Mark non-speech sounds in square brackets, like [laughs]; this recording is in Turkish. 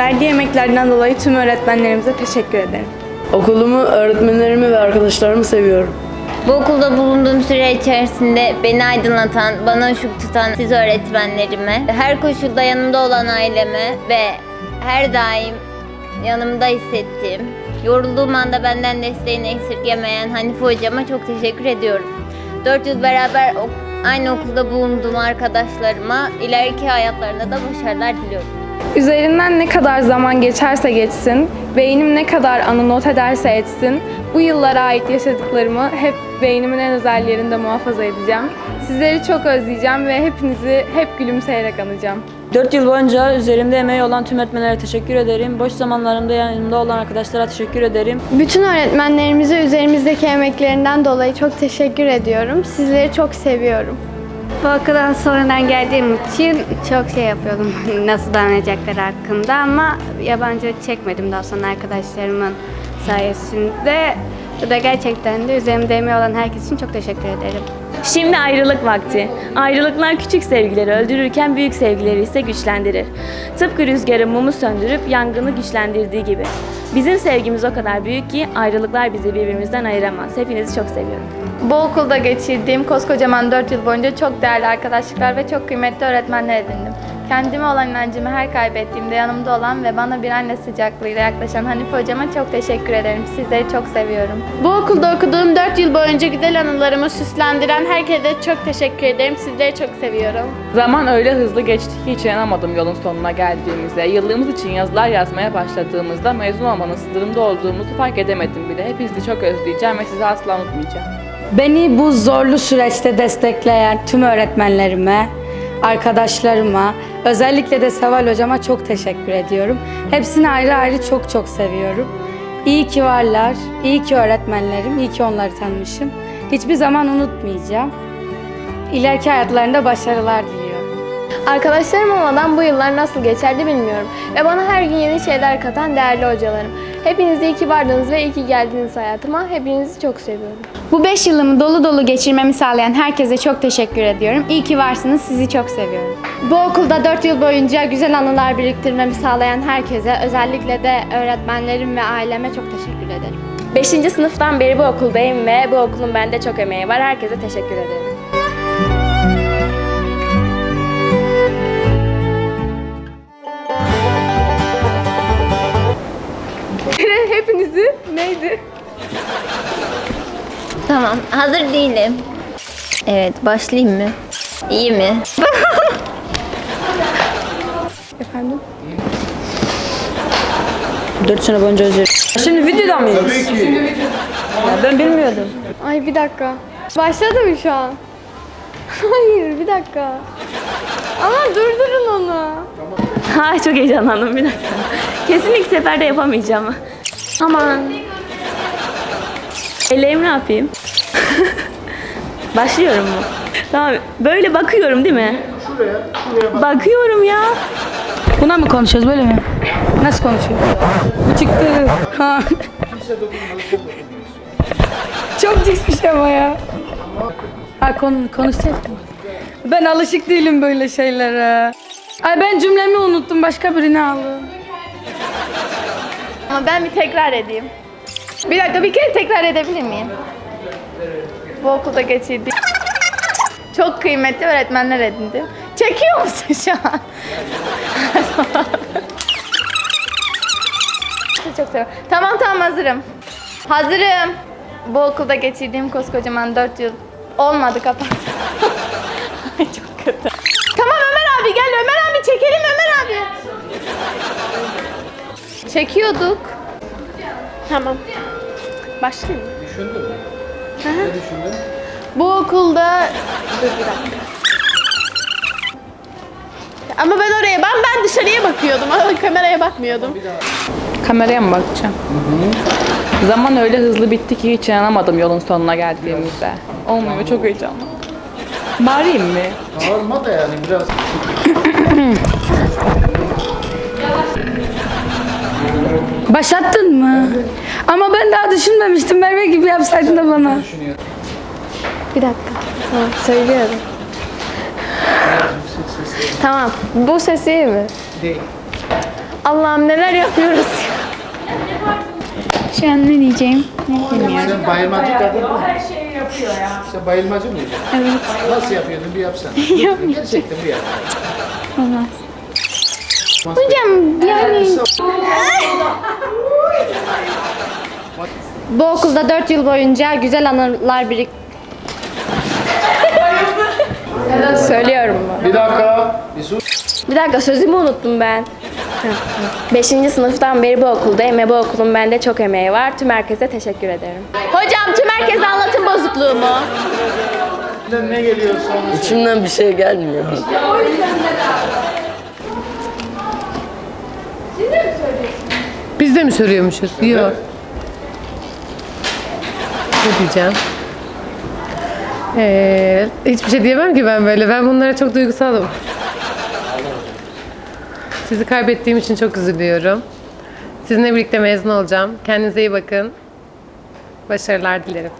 Verdiği emeklerden dolayı tüm öğretmenlerimize teşekkür ederim. Okulumu, öğretmenlerimi ve arkadaşlarımı seviyorum. Bu okulda bulunduğum süre içerisinde beni aydınlatan, bana ışık tutan siz öğretmenlerime, her koşulda yanımda olan aileme ve her daim yanımda hissettiğim, yorulduğum anda benden desteğini esirgemeyen Hanife hocama çok teşekkür ediyorum. 4 yıl beraber aynı okulda bulunduğum arkadaşlarıma ileriki hayatlarında da başarılar diliyorum. Üzerinden ne kadar zaman geçerse geçsin, beynim ne kadar anı not ederse etsin, bu yıllara ait yaşadıklarımı hep beynimin en özel yerinde muhafaza edeceğim. Sizleri çok özleyeceğim ve hepinizi hep gülümseyerek anacağım. 4 yıl boyunca üzerimde emeği olan tüm öğretmenlere teşekkür ederim. Boş zamanlarımda yanımda olan arkadaşlara teşekkür ederim. Bütün öğretmenlerimize üzerimizdeki emeklerinden dolayı çok teşekkür ediyorum. Sizleri çok seviyorum. Bu okuldan sonradan geldiğim için çok şey yapıyordum [laughs] nasıl davranacakları hakkında ama yabancı çekmedim daha sonra arkadaşlarımın sayesinde. Bu da gerçekten de üzerimde emeği olan herkes için çok teşekkür ederim. Şimdi ayrılık vakti. Ayrılıklar küçük sevgileri öldürürken büyük sevgileri ise güçlendirir. Tıpkı rüzgarın mumu söndürüp yangını güçlendirdiği gibi. Bizim sevgimiz o kadar büyük ki ayrılıklar bizi birbirimizden ayıramaz. Hepinizi çok seviyorum. Bu okulda geçirdiğim koskocaman 4 yıl boyunca çok değerli arkadaşlıklar ve çok kıymetli öğretmenler edindim. Kendime olan inancımı her kaybettiğimde yanımda olan ve bana bir anne sıcaklığıyla yaklaşan Hanife hocama çok teşekkür ederim. Sizleri çok seviyorum. Bu okulda okuduğum 4 yıl boyunca güzel anılarımı süslendiren herkese çok teşekkür ederim. Sizleri çok seviyorum. Zaman öyle hızlı geçti ki hiç inanamadım yolun sonuna geldiğimize. Yıllığımız için yazılar yazmaya başladığımızda mezun olmanın sınırında olduğumuzu fark edemedim bile. Hepinizi çok özleyeceğim ve sizi asla unutmayacağım. Beni bu zorlu süreçte destekleyen tüm öğretmenlerime, arkadaşlarıma, özellikle de Seval hocama çok teşekkür ediyorum. Hepsini ayrı ayrı çok çok seviyorum. İyi ki varlar, iyi ki öğretmenlerim, iyi ki onları tanımışım. Hiçbir zaman unutmayacağım. İleriki hayatlarında başarılar diliyorum. Arkadaşlarım olmadan bu yıllar nasıl geçerdi bilmiyorum. Ve bana her gün yeni şeyler katan değerli hocalarım. Hepiniz iyi ki vardınız ve iyi ki geldiniz hayatıma. Hepinizi çok seviyorum. Bu 5 yılımı dolu dolu geçirmemi sağlayan herkese çok teşekkür ediyorum. İyi ki varsınız, sizi çok seviyorum. Bu okulda 4 yıl boyunca güzel anılar biriktirmemi sağlayan herkese, özellikle de öğretmenlerim ve aileme çok teşekkür ederim. 5. sınıftan beri bu okuldayım ve bu okulun bende çok emeği var. Herkese teşekkür ederim. Hepinizi neydi? Tamam, hazır değilim. Evet, başlayayım mı? İyi mi? [laughs] Efendim? 4 sene boyunca üzerim. Şimdi videoda mıyız? Tabii ki. Ya ben bilmiyordum. Ay bir dakika. Başladı mı şu an? [laughs] Hayır bir dakika. Ama durdurun onu. Ha çok heyecanlandım bir dakika. Kesin ilk seferde yapamayacağım. Aman. Ellerimi ne yapayım? [laughs] Başlıyorum mu? Tamam. Böyle bakıyorum değil mi? Bakıyorum ya. Buna mı konuşuyoruz böyle mi? Nasıl konuşuyoruz? Bu çıktı. Ha. Çok çıkmış ama ya. Ha konu, konuşacak mı? Ben alışık değilim böyle şeylere. Ay ben cümlemi unuttum başka birini aldım. Ama ben bir tekrar edeyim. Bir dakika bir kere tekrar edebilir miyim? Bu okulda geçirdiğim çok kıymetli öğretmenler edindim. Çekiyor musun şu an? [laughs] Çok seviyorum. Tamam tamam hazırım. Hazırım. Bu okulda geçirdiğim koskocaman 4 yıl olmadı kapat. [laughs] Çok kötü. Çekiyorduk. Tamam. Başlayayım mı? Düşündün mü? Ne düşündün? Bu okulda... Dur bir dakika. Ama ben oraya, ben ben dışarıya bakıyordum. Kameraya bakmıyordum. Kameraya mı bakacağım? Zaman öyle hızlı bitti ki hiç inanamadım yolun sonuna geldiğimizde. Olmuyor çok heyecanlı. Bağırayım mı? Bağırma da yani biraz [laughs] Başlattın mı? Ama ben daha düşünmemiştim. Merve gibi yapsaydın da bana. Bir dakika. Tamam, söylüyorum. tamam, bu ses iyi mi? değil. Allah'ım neler yapıyoruz. Şu an ne diyeceğim? Ne bilmiyorum. Sen bayılmacı kadın mı? Her şeyi yapıyor ya. Sen bayılmacı mıydın? Evet. Nasıl yapıyordun bir yapsana. [laughs] Gerçekten bir yap. Olmaz. Hocam yani Bu okulda 4 yıl boyunca güzel anılar birik... Söylüyorum mu? Bir dakika. Bir sus. Bir dakika sözümü unuttum ben. 5. sınıftan beri bu okuldayım ve bu okulun bende çok emeği var. Tüm herkese teşekkür ederim. Hocam tüm herkese anlatım bozukluğu mu? Ne geliyor sonra? İçimden bir şey gelmiyor. Biz de mi soruyormuşuz? Yok. Ne diyeceğim? Ee, hiçbir şey diyemem ki ben böyle. Ben bunlara çok duygusalım. Sizi kaybettiğim için çok üzülüyorum. Sizinle birlikte mezun olacağım. Kendinize iyi bakın. Başarılar dilerim.